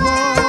more.